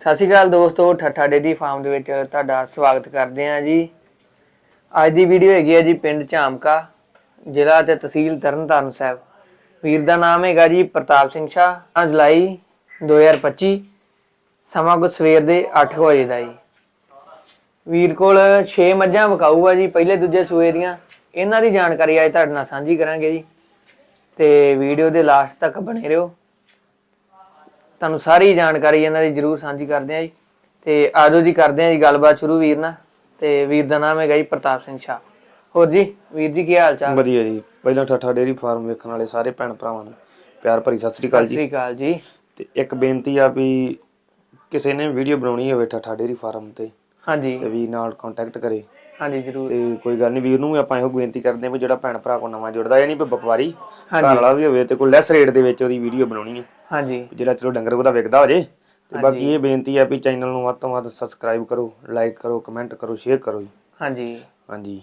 ਸਤਿ ਸ਼੍ਰੀ ਅਕਾਲ ਦੋਸਤੋ, ਠੱਠਾ dairy farm ਦੇ ਵਿੱਚ ਤੁਹਾਡਾ ਸਵਾਗਤ ਕਰਦੇ ਹਾਂ ਜੀ। ਅੱਜ ਦੀ ਵੀਡੀਓ ਹੈਗੀ ਹੈ ਜੀ ਪਿੰਡ ਝਾਮਕਾ, ਜ਼ਿਲ੍ਹਾ ਤੇ ਤਹਿਸੀਲ ਤਰਨਤਾਰਨ ਸਾਹਿਬ। ਵੀਰ ਦਾ ਨਾਮ ਹੈਗਾ ਜੀ ਪ੍ਰਤਾਪ ਸਿੰਘ ਸ਼ਾਹ 5 ਜੁਲਾਈ 2025 ਸਮਾਂ ਕੋ ਸਵੇਰ ਦੇ 8 ਵਜੇ ਦਾ ਜੀ। ਵੀਰ ਕੋਲ 6 ਮੱਝਾਂ ਵਿਕਾਊ ਜੀ, ਪਹਿਲੇ ਦੂਜੇ ਸੂਏ ਦੀਆਂ। ਇਹਨਾਂ ਦੀ ਜਾਣਕਾਰੀ ਅੱਜ ਤੁਹਾਡੇ ਨਾਲ ਸਾਂਝੀ ਕਰਾਂਗੇ ਜੀ। ਤੇ ਵੀਡੀਓ ਦੇ ਲਾਸਟ ਤੱਕ ਬਣੇ ਰਹੋ। ਤੁਹਾਨੂੰ ਸਾਰੀ ਜਾਣਕਾਰੀ ਇਹਨਾਂ ਦੀ ਜਰੂਰ ਸਾਂਝੀ ਕਰਦੇ ਆ ਜੀ। ਤੇ ਆਜੋ ਜੀ ਕਰਦੇ ਆ ਜੀ ਗੱਲਬਾਤ ਸ਼ੁਰੂ ਵੀਰ ਨਾਲ। ਤੇ ਵੀਰ ਦਾ ਨਾਮ ਹੈਗਾ ਜੀ ਪ੍ਰਤਾਪ ਸਿੰਘ ਸ਼ਾਹ। ਹੋਰ ਜੀ ਵੀਰ ਜੀ ਕੀ ਹਾਲ ਚਾਲ? ਵਧੀਆ ਜੀ। ਪਹਿਲਾਂ ਠੱਠਾ ਡੇਰੀ ਫਾਰਮ ਵੇਖਣ ਵਾਲੇ ਸਾਰੇ ਭੈਣ ਭਰਾਵਾਂ ਨੂੰ ਪਿਆਰ ਭਰੀ ਸਤਿ ਸ੍ਰੀ ਅਕਾਲ ਸਤਿ ਜੀ ਸ੍ਰੀ ਅਕਾਲ ਜੀ। ਤੇ ਇੱਕ ਬੇਨਤੀ ਆ ਵੀ ਕਿਸੇ ਨੇ ਵੀਡੀਓ ਬਣਾਉਣੀ ਹੋਵੇ ਠੱਠਾ ਡੇਰੀ ਫਾਰਮ ਤੇ ਹਾਂਜੀ। ਤੇ ਵੀ ਨਾਲ ਕੰਟੈਕਟ ਕਰੇ। ਹਾਂਜੀ ਜਰੂਰ। ਤੇ ਕੋਈ ਗੱਲ ਨਹੀਂ ਵੀਰ ਨੂੰ ਆਪਾਂ ਇਹੋ ਬੇਨਤੀ ਕਰਦੇ ਹਾਂ ਵੀ ਜਿਹੜਾ ਭੈਣ ਭਰਾ ਕੋ ਨਵਾਂ ਜੁੜਦਾ ਨਹੀਂ ਵੀ ਵਪਾਰੀ ਘਰ ਵਾਲਾ ਵੀ ਹੋਵੇ ਤੇ ਕੋਈ ਲੈਸ ਰੇਟ ਦੇ ਵਿੱਚ ਉਹਦੀ ਵੀਡੀਓ ਬਣਾਉਣੀ ਹੈ। ਹਾਂਜੀ। ਜਿਹੜਾ ਚਲੋ ਡੰਗਰ ਉਹਦਾ ਵਿਕਦਾ ਹੋ ਜੇ ਤੇ ਬਾਕੀ ਇਹ ਬੇਨਤੀ ਆ ਵੀ ਚੈਨਲ ਨੂੰ ਵੱਧ ਤੋਂ ਵੱਧ ਸਬਸਕ੍ਰਾਈਬ ਕਰੋ ਲਾਈਕ ਕਰੋ ਕਮੈਂਟ ਕਰੋ ਸ਼ੇਅਰ ਕਰੋ ਜੀ। ਹਾਂਜੀ। ਹਾਂਜੀ।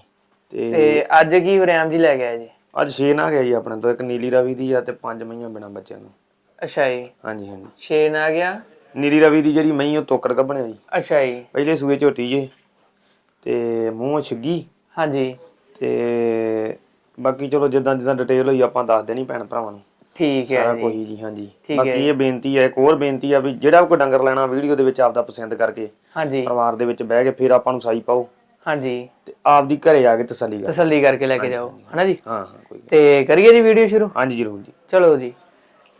ਤੇ ਤੇ ਅੱਜ ਕੀ ਵਰਿਆਮ ਜੀ ਲੈ ਗਿਆ ਜੀ? ਅੱਜ 6 ਨਾ ਗਿਆ ਜੀ ਆਪਣੇ ਤੋਂ ਇੱਕ ਨੀਲੀ ਰਵੀ ਦੀ ਆ ਤੇ ਪੰਜ ਮਈਆਂ ਬਿਨਾ ਬੱਚਿਆਂ ਨੂੰ। ਅੱਛਾ ਜੀ। ਹਾਂਜੀ ਹਾਂਜੀ। 6 ਆ? ਗਿਆ ਨੀਲੀ ਰਵੀ ਦੀ ਜਿਹੜੀ ਮਈ ਉਹ ਤੋਕੜ ਕੱਢਣਿਆ ਜੀ। ਅੱਛਾ ਜੀ। ਪਹਿਲੇ ਸੂਏ ਝੋਟੀ ਜੇ ਤੇ ਮੂੰਹ ਛਿੱਗੀ। ਹਾਂਜੀ। ਤੇ ਬਾਕੀ ਚਲੋ ਜਿੱਦਾਂ ਜਿੱਦਾਂ ਡਿਟੇਲ ਹੋਈ ਆਪਾਂ ਦੱਸ ਦੇਣੀ ਭੈਣ ਭਰਾਵਾਂ ਨੂੰ। ਠੀਕ ਹੈ ਸਾਰਾ ਜੀ। ਕੋਈ ਜੀ ਹਾਂਜੀ। ਠੀਕ ਬਾਕੀ ਇਹ ਬੇਨਤੀ ਹੈ ਇੱਕ ਹੋਰ ਬੇਨਤੀ ਆ ਵੀ ਜਿਹੜਾ ਕੋਈ ਡੰਗਰ ਲੈਣਾ ਵੀਡੀਓ ਦੇ ਵਿੱਚ ਆਪਦਾ ਪਸੰਦ ਕਰਕੇ ਹਾਂਜੀ। ਪਰਿਵਾਰ ਦੇ ਵਿੱਚ ਬਹਿ ਕੇ ਫਿਰ ਆਪਾਂ ਨੂੰ ਸਾਈ ਪਾਓ। ਹਾਂਜੀ। ਤੇ ਆਪਦੀ ਘਰੇ ਆ ਕੇ ਤਸੱਲੀ ਕਰ। ਤਸੱਲੀ ਕਰਕੇ ਲੈ ਕੇ ਜਾਓ। ਹਨਾ ਜੀ? ਹਾਂ ਹਾਂ ਕੋਈ ਗੱਲ। ਤੇ ਕਰੀਏ ਜੀ ਵੀਡੀਓ ਸ਼ੁਰੂ? ਹਾਂਜੀ ਜ਼ਰੂਰ ਜੀ। ਚਲੋ ਜੀ।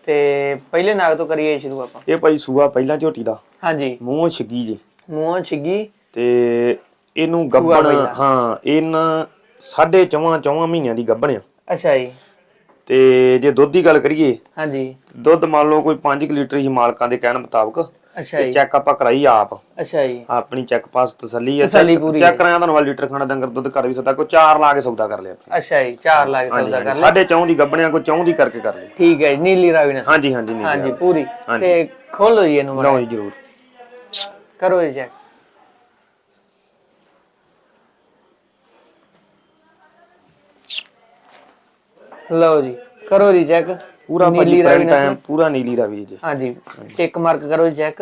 ਤੇ ਪਹਿਲੇ ਨਾਗ ਤੋਂ ਕਰੀਏ ਸ਼ੁਰੂ ਆਪਾਂ। ਇਹ ਭਾਈ ਸੂਆ ਪਹਿਲਾਂ ਝੋਟੀ ਦਾ। ਹਾਂਜੀ। ਮੂੰਹ ਛਿੱਗੀ ਜੀ। ਮੂੰਹ ਛਿੱਗੀ। ਤੇ ਇਹਨੂੰ ਗੱਬਣ ਪਹਿਲਾਂ। ਹਾਂ ਇਹਨਾਂ ਸਾਢੇ ਚੌਵਾਂ ਚੌਵਾਂ ਮਹੀਨਿਆਂ ਦੀ ਗੱਬਣ ਆ। ਅੱਛਾ ਜੀ। ਤੇ ਜੇ ਦੁੱਧ ਦੀ ਗੱਲ ਕਰੀਏ ਹਾਂਜੀ। ਦੁੱਧ ਮੰਨ ਲਓ ਕੋਈ 5 ਲੀਟਰ ਹੀ ਮਾਲਕਾਂ ਦੇ ਕਹਿਣ ਮੁਤਾਬਕ ਅੱਛਾ ਜੀ। ਚੈੱਕ ਆਪਾਂ ਕਰਾਈ ਆਪ। ਅੱਛਾ ਜੀ। ਆਪਣੀ ਚੈੱਕ ਪਾਸ ਤਸੱਲੀ ਹੈ ਤਸੱਲੀ ਪੂਰੀ ਚੈੱਕ ਕਰਾਇਆ ਤੁਹਾਨੂੰ ਵਾਲਾ ਲੀਟਰ ਖਾਣਾ ਡੰਗਰ ਦੁੱਧ ਕਰ ਵੀ ਸਕਦਾ ਕੋਈ 4 ਲਾ ਕੇ ਸੌਦਾ ਕਰ ਲਿਆ। ਅੱਛਾ ਜੀ ਚਾਰ ਲੱਖ ਹਾਂਜੀ ਸੌਦਾ ਕਰ ਲਿਆ। ਸਾਢੇ ਚੌਂ ਦੀ ਗੱਬਣਿਆ ਕੋਈ ਚੌਂ ਦੀ ਕਰਕੇ ਕਰ ਲਈ ਠੀਕ ਹੈ ਜੀ ਨੀਲੀ ਰਾਵੀ ਨਾਲ ਹਾਂਜੀ ਹਾਂਜੀ ਨਹੀਂ ਹਾਂਜੀ ਪੂਰੀ। ਤੇ ਖੋਲੋ ਜੀ ਇਹਨੂੰ ਲਓ ਜੀ ਜ਼ਰੂਰ। ਕਰੋ ਜੀ ਚੈੱਕ ਲਓ ਜੀ ਕਰੋ ਜੀ ਚੈੱਕ ਪੂਰਾ ਭਾਜੀ ਪ੍ਰਿੰਟ ਟਾਈਮ ਪੂਰਾ ਨੀਲੀ ਰਾਵੀ ਜੀ। ਹਾਂਜੀ। ਟਿਕ ਮਾਰਕ ਕਰੋ ਜੀ ਚੈੱਕ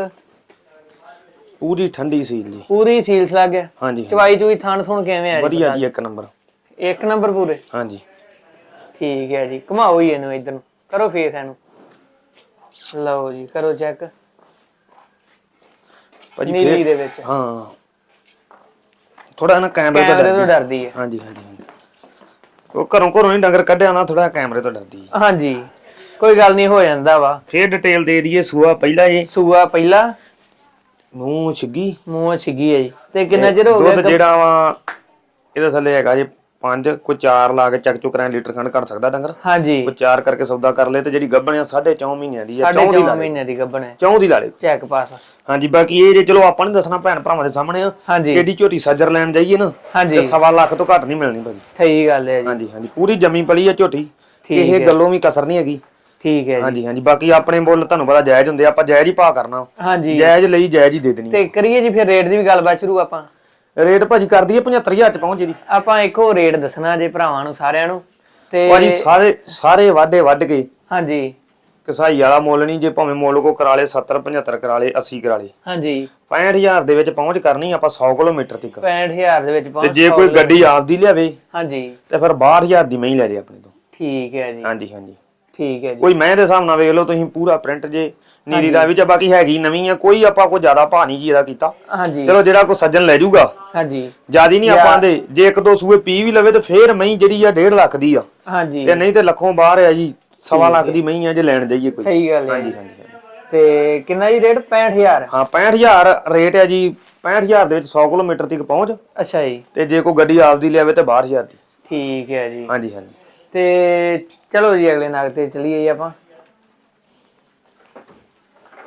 ਪੂਰੀ ਠੰਡੀ ਸੀਲ ਜੀ। ਪੂਰੀ ਸੀਲਸ ਲੱਗ ਗਿਆ। ਹਾਂਜੀ। ਚਵਾਈ ਚੂਈ ਥਾਣ ਥੁਣ ਕਿਵੇਂ ਆ ਜੀ ਵਧੀਆ ਜੀ ਇੱਕ ਨੰਬਰ ਇੱਕ ਨੰਬਰ ਪੂਰੇ? ਹਾਂਜੀ। ਠੀਕ ਹੈ ਜੀ ਘੁਮਾਓ ਹੀ ਇਹਨੂੰ ਇਧਰ ਨੂੰ। ਕਰੋ ਫੇਸ ਇਹਨੂੰ। ਲਓ ਜੀ ਕਰੋ ਚੈੱਕ ਭਾਜੀ ਨੀਲੀ ਦੇ ਵਿੱਚ। ਹਾਂ। ਥੋੜਾ ਨਾ ਕੈਮਰੇ ਤੋਂ ਡਰਦੀ। ਹੈ। ਹਾਂਜੀ ਹਾਂਜੀ। ਉਹ ਘਰੋਂ ਘਰੋਂ ਨਹੀਂ ਡੰਗਰ ਕੱਢਿਆ ਨਾ ਥੋੜਾ ਕੈਮਰੇ ਤੋਂ ਡਰਦੀ ਹੈ। ਹਾਂਜੀ ਕੋਈ ਗੱਲ ਨਹੀਂ ਹੋ ਜਾਂਦਾ ਵਾ। ਫੇਰ ਡਿਟੇਲ ਦੇ ਦਈਏ ਸੂਆ ਪਹਿਲਾ ਇਹ ਸੂਆ ਪਹਿਲਾ। ਮੂੰਹ ਛਿੱਗੀ। ਮੂੰਹ ਛਿੱਗੀ ਹੈ ਜੀ। ਤੇ ਕਿੰਨਾ ਚਿਰ ਹੋ ਗਿਆ ਦੁੱਧ ਜਿਹੜਾ ਵਾ ਇਹਦੇ ਥੱਲੇ ਹੈਗਾ ਜੇ 5 ਕੋਈ 4 ਲਾ ਕੇ ਚੱਕ ਚੁੱਕ ਰਾਂ ਲੀਟਰ ਖੰਡ ਘਟ ਸਕਦਾ ਡੰਗਰ? ਹਾਂਜੀ। ਕੋਈ 4 ਕਰਕੇ ਸੌਦਾ ਕਰ ਲੇ ਤੇ ਜਿਹੜੀ ਗੱਭਣ ਆ 4.5 ਮਹੀਨਿਆਂ ਦੀ ਆ ਸਾਢੇ 4 ਦੀ ਲਾ ਲੇ ਮਹੀਨੇ ਦੀ ਗੱਭਣ ਹੈ। 4 ਦੀ ਲਾ ਲੇ ਚੈੱਕ ਪਾਸ। ਹਾਂਜੀ ਬਾਕੀ ਇਹ ਜੇ ਚਲੋ ਆਪਾਂ ਨਹੀਂ ਦੱਸਣਾ ਭੈਣ ਭਰਾਵਾਂ ਦੇ ਸਾਹਮਣੇ ਕਿਹੜੀ ਝੋਟੀ ਸੱਜਰ ਲੈਣ ਜਾਈਏ ਨਾ ਤੇ ਸਵਾ ਲੱਖ ਤੋਂ ਘੱਟ ਨਹੀਂ ਮਿਲਣੀ ਭਾਜੀ। ਸਹੀ ਗੱਲ ਹੈ ਜੀ। ਹਾਂਜੀ ਹਾਂਜੀ ਪੂਰੀ ਜੰਮੀ ਪਲੀ ਆ ਝੋਟੀ ਇਹ ਗੱਲੋਂ ਵੀ ਕਸਰ ਨਹੀਂ ਹੈਗੀ। ਠੀਕ ਹੈ ਜੀ। ਹਾਂਜੀ ਹਾਂਜੀ ਬਾਕੀ ਆਪਣੇ ਮੁੱਲ ਤੁਹਾਨੂੰ ਪਤਾ ਜਾਇਜ਼ ਹੁੰਦੇ ਆਪਾਂ ਜਾਇਜ਼ ਹੀ ਪਾ ਕਰਨਾ। ਹਾਂਜੀ। ਜਾਇਜ਼ ਲਈ ਜਾਇਜ਼ ਹੀ ਦੇ ਦੇਣੀ ਤੇ ਕਰੀਏ ਜੀ ਫਿਰ ਰੇਟ ਦੀ ਵੀ ਗੱਲਬਾਤ ਸ਼ੁਰੂ ਆਪਾਂ। ਰੇਟ ਭਾਜੀ ਕਰ ਦਈਏ 75000 ਚ ਪਹੁੰਚ ਜੀ ਆਪਾਂ ਇੱਕੋ ਰੇਟ ਦੱਸਣਾ ਜੇ ਭਰਾਵਾਂ ਨੂੰ ਸਾਰਿਆਂ ਨੂੰ ਤੇ ਭਾਜੀ ਸਾਰੇ ਸਾਰੇ ਵਾਢੇ ਵੱਢ ਕੇ ਹਾਂਜੀ। ਕਸਾਈ ਵਾਲਾ ਮੁੱਲ ਨਹੀਂ ਜੇ ਭਾਵੇਂ ਮੁੱਲ ਕੋ ਕਰਾ ਲੇ 70 75 ਕਰਾ ਲੇ 80 ਕਰਾ ਲੇ। ਹਾਂਜੀ। 65000 ਦੇ ਵਿੱਚ ਪਹੁੰਚ ਕਰਨੀ ਆਪਾਂ 100 ਕਿਲੋਮੀਟਰ ਤੱਕ। 65000 ਦੇ ਵਿੱਚ ਤੇ ਪਹੁੰਚ ਜੇ ਕੋਈ ਗੱਡੀ ਆਪਦੀ ਲਿਆਵੇ ਹਾਂਜੀ। ਤੇ ਫਿਰ 62000 ਦੀ ਮਹੀਂ ਲੈ ਜੇ ਆਪਣੇ ਤੋਂ। ਠੀਕ ਹੈ ਜੀ। ਹਾਂਜੀ ਹਾਂਜੀ। ਠੀਕ ਹੈ ਜੀ। ਕੋਈ ਮੈਂ ਦੇ ਹਿਸਾਬ ਨਾਲ ਵੇਖ ਲਓ ਤੁਸੀਂ ਪੂਰਾ ਪ੍ਰਿੰਟ ਜੇ ਨੀਲੀ ਦਾ ਵਿੱਚ ਬਾਕੀ ਹੈਗੀ ਨਵੀਂ ਆ ਕੋਈ ਆਪਾਂ ਕੋਈ ਜ਼ਿਆਦਾ ਭਾਅ ਨਹੀਂ ਜੀ ਇਹਦਾ ਕੀਤਾ। ਹਾਂਜੀ। ਚਲੋ ਜਿਹੜਾ ਕੋਈ ਸੱਜਣ ਲੈ ਜਾਊਗਾ। ਹਾਂਜੀ। ਜਿਆਦੀ ਨਹੀਂ ਆਪਾਂ ਦੇ ਜੇ ਇੱਕ ਦੋ ਸੂਏ ਪੀ ਵੀ ਲਵੇ ਤੇ ਫੇਰ ਮਹੀਂ ਜਿਹੜੀ ਆ 1.5 ਲੱਖ ਦੀ ਆ। ਹਾਂਜੀ। ਤੇ ਨਹੀਂ ਤੇ ਲੱਖੋਂ ਬਾਹਰ ਆ ਜੀ ਸਵਾ ਲੱਖ ਦੀ ਮਹੀਂ ਆ ਜੇ ਲੈਣ ਜਾਈਏ ਕੋਈ। ਸਹੀ ਗੱਲ ਹੈ। ਹਾਂਜੀ ਹਾਂਜੀ ਹਾਂਜੀ। ਤੇ ਕਿੰਨਾ ਜੀ ਰੇਟ? 65000 ਹਾਂ 65000 ਰੇਟ ਹੈ ਜੀ 65000 ਦੇ ਵਿੱਚ 100 ਕਿਲੋਮੀਟਰ ਤੱਕ ਪਹੁੰਚ। ਅੱਛਾ ਜੀ। ਤੇ ਜੇ ਕੋਈ ਗੱਡੀ ਆਪਦੀ ਲਿਆਵੇ ਤੇ 12000 ਦੀ। ਠੀਕ ਹੈ ਜੀ। ਹਾਂਜੀ ਹਾਂਜੀ। ਤੇ ਚਲੋ ਜੀ ਅਗਲੇ ਨਾਗ ਤੇ ਚਲੀਏ ਜੀ ਆਪਾਂ।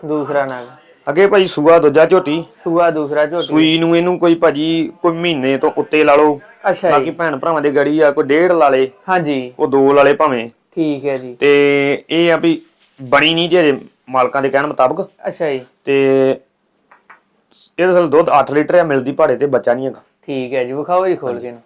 ਦੂਸਰਾ ਨਾਗ। ਅੱਗੇ ਭਾਜੀ ਸੂਆ ਦੂਜਾ ਝੋਟੀ। ਸੂਆ ਦੂਸਰਾ ਝੋਟੀ। ਸੂਈ ਨੂੰ ਇਹਨੂੰ ਕੋਈ ਭਾਜੀ ਕੋਈ ਮਹੀਨੇ ਤੋਂ ਉੱਤੇ ਲਾ ਲਓ। ਅੱਛਾ ਬਾਕੀ ਜੀ ਭੈਣ ਭਰਾਵਾਂ ਦੇ ਗੜੀ ਆ ਕੋਈ ਡੇਢ ਲਾ ਲੇ। ਹਾਂਜੀ। ਉਹ ਦੋ ਲਾ ਲੇ ਭਾਵੇਂ। ਠੀਕ ਹੈ ਜੀ। ਤੇ ਇਹ ਆ ਵੀ ਬਣੀ ਨਹੀਂ ਜੇ ਮਾਲਕਾਂ ਦੇ ਕਹਿਣ ਮੁਤਾਬਕ। ਅੱਛਾ ਜੀ। ਤੇ ਇਹਦੇ ਨਾਲ ਦੁੱਧ 8 ਲੀਟਰ ਆ ਮਿਲਦੀ ਭਾੜੇ ਤੇ ਬੱਚਾ ਨਹੀਂ ਹੈਗਾ। ਠੀਕ ਹੈ ਜੀ ਵਿਖਾਓ ਜੀ ਖੋਲ ਕੇ ਨੂੰ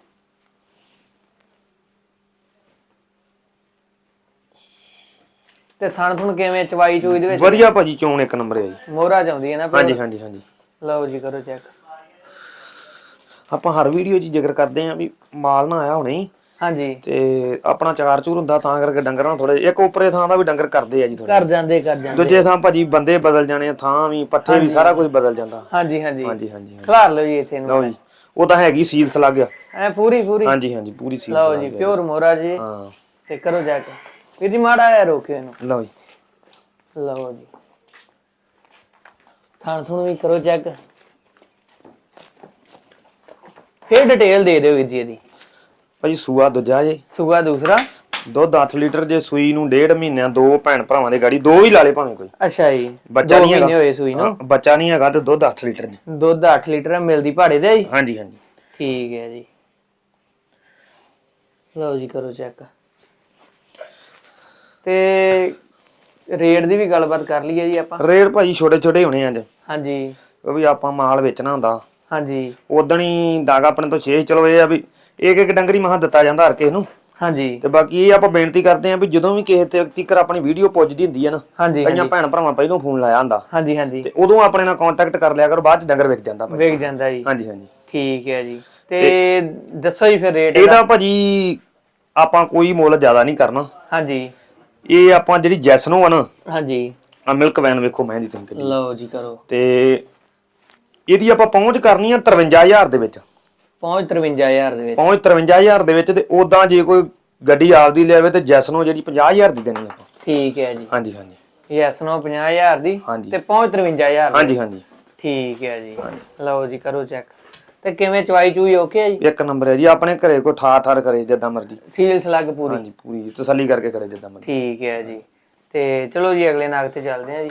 ਤੇ ਥਣ ਥੁਣ ਕਿਵੇਂ ਚਵਾਈ ਚੂਈ ਦੇ ਵਿੱਚ? ਵਧੀਆ ਭਾਜੀ ਚੋਣ ਇੱਕ ਨੰਬਰ ਹੈ ਜੀ। ਮੋਹਰਾ ਚਾਉਂਦੀ ਹੈ ਨਾ ਪਰ- ਹਾਂਜੀ ਹਾਂਜੀ ਹਾਂਜੀ। ਲਓ ਜੀ ਕਰੋ ਚੈੱਕ ਆਪਾਂ ਹਰ ਵੀਡੀਓ 'ਚ ਜ਼ਿਕਰ ਕਰਦੇ ਆਂ ਵੀ ਮਾਲ ਨਾ ਆਇਆ ਹੁਣੇ। ਹੀ ਹਾਂਜੀ। ਤੇ ਆਪਣਾ ਚਾਰ ਚੂਰ ਹੁੰਦਾ ਤਾਂ ਕਰਕੇ ਡੰਗਰਾਂ ਨੂੰ ਥੋੜੇ ਇੱਕ ਉੱਪਰੇ ਥਾਂ ਦਾ ਵੀ ਡੰਗਰ ਕਰਦੇ ਆ ਜੀ ਥੋੜੇ ਕਰ ਜਾਂਦੇ ਕਰ ਜਾਂਦੇ। ਦੂਜੇ ਥਾਂ ਭਾਜੀ ਬੰਦੇ ਬਦਲ ਜਾਣੇ ਆ, ਥਾਂ ਵੀ ਪੱਠੇ ਵੀ ਸਾਰਾ ਕੁਝ ਬਦਲ ਜਾਂਦਾ। ਹਾਂਜੀ ਹਾਂਜੀ। ਹਾਂਜੀ ਹਾਂਜੀ ਹਾਂਜੀ। ਖਲਾਰ ਲਓ ਜੀ ਇੱਥੇ ਨੂੰ ਲਓ ਜੀ। ਉਹ ਤਾਂ ਹੈਗੀ ਸੀਲਸ ਲੱਗ ਗਿਆ ਐ ਪੂਰੀ ਪੂਰੀ। ਹਾਂਜੀ ਹਾਂਜੀ ਪੂਰੀ ਸੀਲਸ ਲਓ ਜੀ ਪਿਓਰ ਮੋਹਰਾ ਜੀ। ਹਾਂ। ਤੇ ਕਰੋ ਚੈੱਕ ਵੀਰ ਜੀ ਮਾੜਾ ਆਇਆ ਰੋਕਿਓ ਇਹਨੂੰ। ਲਓ ਜੀ। ਲਓ ਜੀ। ਥਣ ਥੁਣ ਵੀ ਕਰੋ ਚੈੱਕ ਫੇਰ ਡਿਟੇਲ ਦੇ ਦਿਓ ਵੀਰ ਜੀ ਇਹਦੀ। ਭਾਜੀ ਸੂਆ ਦੂਜਾ ਜੇ। ਸੂਆ ਦੂਸਰਾ। ਦੁੱਧ 8 ਲੀਟਰ ਜੇ ਸੂਈ ਨੂੰ ਡੇਢ ਮਹੀਨਿਆਂ ਦੋ ਭੈਣ ਭਰਾਵਾਂ ਦੇ ਗਾੜੀ ਦੋ ਵੀ ਲਾ ਲੇ ਭਾਵੇਂ ਕੋਈ। ਅੱਛਾ ਜੀ। ਬੱਚਾ ਦੋ ਨਹੀਂ ਮਹੀਨੇ ਹੈਗਾ ਹੋਏ ਸੂਈ ਨੂੰ। ਹਾਂ, ਬੱਚਾ ਨਹੀਂ ਹੈਗਾ ਤੇ ਦੁੱਧ 8 ਲੀਟਰ ਜੀ। ਦੁੱਧ 8 ਲੀਟਰ ਮਿਲਦੀ ਭਾੜੇ ਦੇ ਜੀ। ਹਾਂਜੀ ਹਾਂਜੀ। ਠੀਕ ਹੈ ਜੀ। ਲਓ ਜੀ ਕਰੋ ਚੈੱਕ ਤੇ ਰੇਟ ਦੀ ਵੀ ਗੱਲਬਾਤ ਕਰ ਲਈਏ ਜੀ ਆਪਾਂ। ਰੇਟ ਭਾਜੀ ਛੋਟੇ ਛੋਟੇ ਹੋਣੇ ਅੱਜ। ਹਾਂਜੀ। ਉਹ ਵੀ ਆਪਾਂ ਮਾਲ ਵੇਚਣਾ ਹੁੰਦਾ। ਹਾਂਜੀ। ਉਦਣ ਹੀ ਦਾਗਾ ਆਪਣੇ ਤੋਂ ਛੇ ਚਲੋ ਇਹ ਆ ਵੀ ਇੱਕ ਇੱਕ ਡੰਗਰੀ ਮਹਾ ਦਿੱਤਾ ਜਾਂਦਾ ਹਰ ਕਿਸੇ ਨੂੰ। ਹਾਂਜੀ। ਤੇ ਬਾਕੀ ਇਹ ਆਪਾਂ ਬੇਨਤੀ ਕਰਦੇ ਆਂ ਵੀ ਜਦੋਂ ਵੀ ਕਿਸੇ ਤੇ ਤੀਕਰ ਆਪਣੀ ਵੀਡੀਓ ਪੁੱਜਦੀ ਹੁੰਦੀ ਹੈ ਨਾ ਹਾਂਜੀ ਕਈਆਂ ਭੈਣ ਭਰਾਵਾਂ ਪਹਿਲਾਂ ਫੋਨ ਲਾਇਆ ਹੁੰਦਾ। ਹਾਂਜੀ ਹਾਂਜੀ। ਤੇ ਉਦੋਂ ਆਪਣੇ ਨਾਲ ਕੰਟੈਕਟ ਕਰ ਲਿਆ ਕਰੋ ਬਾਅਦ ਚ ਡੰਗਰ ਵਿਕ ਜਾਂਦਾ ਭਾਜੀ। ਵੇਖ ਜਾਂਦਾ ਜੀ। ਹਾਂਜੀ ਹਾਂਜੀ। ਠੀਕ ਹੈ ਜੀ। ਤੇ ਦੱਸੋ ਜੀ ਫਿਰ ਰੇਟ ਇਹਦਾ। ਭਾਜੀ ਆਪਾਂ ਕੋਈ ਮੁੱਲ ਜ਼ਿਆਦਾ ਨਹੀਂ ਕਰਨਾ। ਹਾਂਜੀ। ਇਹ ਆਪਾਂ ਜਿਹੜੀ ਜੈਸਨੋ ਆ ਨਾ ਹਾਂਜੀ। ਆ ਮਿਲਕ ਵੈਨ ਵੇਖੋ ਮੈਂ ਦੀ ਤੁਸੀਂ ਕਿੱਡੀ। ਲਓ ਜੀ ਕਰੋ। ਤੇ ਇਹਦੀ ਆਪਾਂ ਪਹੁੰਚ ਕਰਨੀ ਆ 53000 ਦੇ ਵਿੱਚ। ਪਹੁੰਚ 53000 ਦੇ ਵਿੱਚ। ਪਹੁੰਚ 53000 ਦੇ ਵਿੱਚ ਤੇ ਉਦਾਂ ਜੇ ਕੋਈ ਗੱਡੀ ਆਪਦੀ ਲਿਆਵੇ ਤੇ ਜੈਸਨੋ ਜਿਹੜੀ 50000 ਦੀ ਦੇਣੀ ਆਪਾਂ। ਠੀਕ ਹੈ ਜੀ। ਹਾਂਜੀ ਹਾਂਜੀ। ਯੈਸ ਨੋ 50000 ਦੀ। ਤੇ ਪਹੁੰਚ 53000 ਦੀ ਹਾਂਜੀ ਹਾਂਜੀ। ਠੀਕ ਹੈ ਜੀ। ਲਓ ਜੀ ਕਰੋ ਚੈੱਕ। ਤੇ ਕਿਵੇਂ ਚਵਾਈ ਚੂਈ ਓਕੇ ਹੈ ਜੀ? ਇੱਕ ਨੰਬਰ ਹੈ ਜੀ ਆਪਣੇ ਘਰੇ ਕੋਈ ਠਾਰ ਠਾਰ ਕਰੇ ਜਿੱਦਾਂ ਮਰਜ਼ੀ। ਸੀਲ ਸਲੱਗ ਪੂਰੀ? ਹਾਂਜੀ ਪੂਰੀ ਤਸੱਲੀ ਕਰਕੇ ਕਰੇ ਜਿੱਦਾਂ ਮਰਜ਼ੀ। ਠੀਕ ਹੈ ਜੀ। ਤੇ ਚਲੋ ਜੀ ਅਗਲੇ ਨਾਗ ਤੇ ਚੱਲਦੇ ਹਾਂ ਜੀ।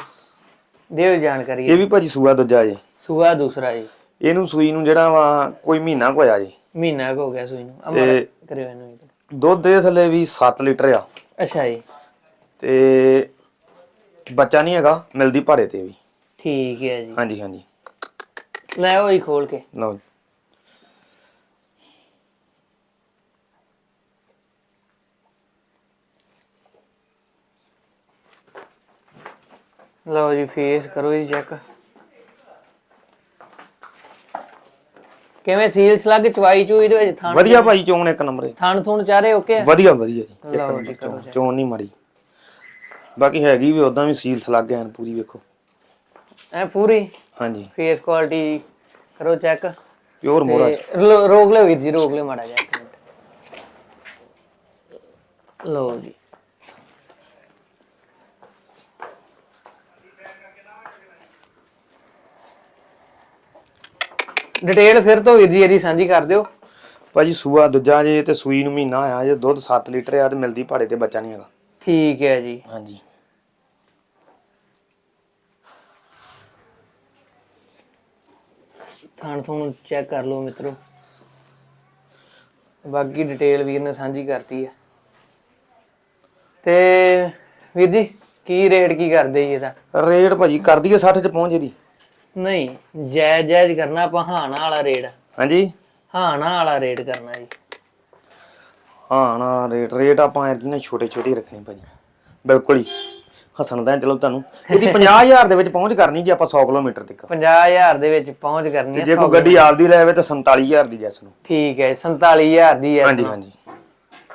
ਦਿਓ ਜਾਣਕਾਰੀ। ਇਹ ਵੀ ਭਾਜੀ ਸੂਆ ਦੂਜਾ ਜੀ। ਸੂਆ ਦੂਸਰਾ ਜੀ। ਇਹਨੂੰ ਸੂਈ ਨੂੰ ਜਿਹੜਾ ਵਾ ਕੋਈ ਮਹੀਨਾ ਕੁ ਹੋਇਆ ਜੀ। ਮਹੀਨਾ ਕੁ ਹੋ ਗਿਆ ਸੂਈ ਨੂੰ। ਅਮਰ ਤੇ- ਕਰਿਓ ਇਹਨੂੰ ਜੀ। ਦੁੱਧ ਦੇ ਥੱਲੇ ਵੀ 7 ਲੀਟਰ ਆ। ਅੱਛਾ ਜੀ। ਤੇ ਬੱਚਾ ਨਹੀਂ ਹੈਗਾ ਮਿਲਦੀ ਭਾੜੇ ਤੇ ਵੀ। ਠੀਕ ਹੈ ਜੀ। ਹਾਂਜੀ ਹਾਂਜੀ। ਲੈ ਉਹ ਹੀ ਖੋਲ ਕੇ। ਲਓ ਜੀ। ਲਓ ਜੀ ਫੇਸ ਕਰੋ ਜੀ ਚੈੱਕ ਕਿਵੇਂ ਸੀਲ ਸਲੱਗ ਚਵਾਈ ਚੂਈ ਦੇ ਵਿੱਚ ਥਣ ਵਧੀਆ ਭਾਈ ਚੋਣ ਇੱਕ ਨੰਬਰ ਹੈ ਥਣ ਥੁਣ ਚਾਰੇ ਓਕੇ ਆ ਵਧੀਆ ਵਧੀਆ ਜੀ ਇੱਕ ਲਓ ਨੰਬਰ ਕਰੋ ਚੋਣ- ਜੀ। ਚੋਣ ਨਹੀਂ ਮਾੜੀ। ਬਾਕੀ ਹੈਗੀ ਵੀ ਉਦਾਂ ਵੀ ਸੀਲ ਸਲੱਗ ਐਨ ਪੂਰੀ ਵੇਖੋ। ਐ ਪੂਰੀ? ਹਾਂਜੀ। ਫੇਸ ਕੁਆਲਿਟੀ ਕਰੋ ਚੈੱਕ ਪਿਓਰ ਮੋਰਾ ਰੋਕ ਲਿਓ ਵੀਰ ਜੀ ਰੋਕ ਲਿਓ ਮਾੜਾ ਜਿਹਾ ਇੱਕ ਮਿੰਟ। ਲਓ ਜੀ। ਡਿਟੇਲ ਫਿਰ ਤੋਂ ਵੀਰ ਜੀ ਇਹਦੀ ਸਾਂਝੀ ਕਰ ਦਿਓ। ਭਾਜੀ ਸੂਆ ਦੂਜਾ ਜੇ ਤੇ ਸੂਈ ਨੂੰ ਮਹੀਨਾ ਆਇਆ ਜੇ ਦੁੱਧ 7 ਲੀਟਰ ਆ ਤੇ ਮਿਲਦੀ ਭਾੜੇ ਤੇ ਬੱਚਾ ਨਹੀਂ ਹੈਗਾ। ਠੀਕ ਹੈ ਜੀ। ਹਾਂਜੀ। ਥਾਣ ਥੂਣ ਚੈੱਕ ਕਰ ਲਓ ਮਿੱਤਰੋ। ਬਾਕੀ ਡਿਟੇਲ ਵੀਰ ਨੇ ਸਾਂਝੀ ਕਰਤੀ ਹੈ ਤੇ ਵੀਰ ਜੀ ਕੀ ਰੇਟ ਕੀ ਕਰਦੇ ਜੀ ਇਹਦਾ? ਰੇਟ ਭਾਜੀ ਕਰ ਦਈਏ 60 ਚ ਪਹੁੰਚ ਇਹਦੀ। ਨਹੀਂ ਜਾਇਜ਼ ਜਾਇਜ਼ ਕਰਨਾ ਆਪਾਂ ਵਾਲਾ ਰੇਟ। ਹਾਂਜੀ? ਹਾਨਾ ਵਾਲਾ ਰੇਟ ਕਰਨਾ ਜੀ। ਹਾਂ ਨਾ ਰੇਟ ਰੇਟ ਆਪਾਂ ਐਤਕੀ ਨਾ ਛੋਟੇ ਛੋਟੇ ਰੱਖਣੇ ਭਾਜੀ। ਬਿਲਕੁਲ ਹੀ ਹੱਸਣ ਦਾ ਚਲੋ ਤੁਹਾਨੂੰ। ਇਹਦੀ 50000 ਦੇ ਵਿੱਚ ਪਹੁੰਚ ਕਰਨੀ ਜੀ ਆਪਾਂ 100 ਕਿਲੋਮੀਟਰ ਤੱਕ। 50000 ਦੇ ਵਿੱਚ ਪਹੁੰਚ ਕਰਨੀ ਹੈ ਜੇ ਕੋਈ ਗੱਡੀ ਆਪਦੀ ਲੈਵੇ ਤਾਂ 47000 ਦੀ ਜੈਸ ਨੂੰ। ਠੀਕ ਹੈ 47000 ਦੀ ਹਾਂਜੀ ਹਾਂਜੀ।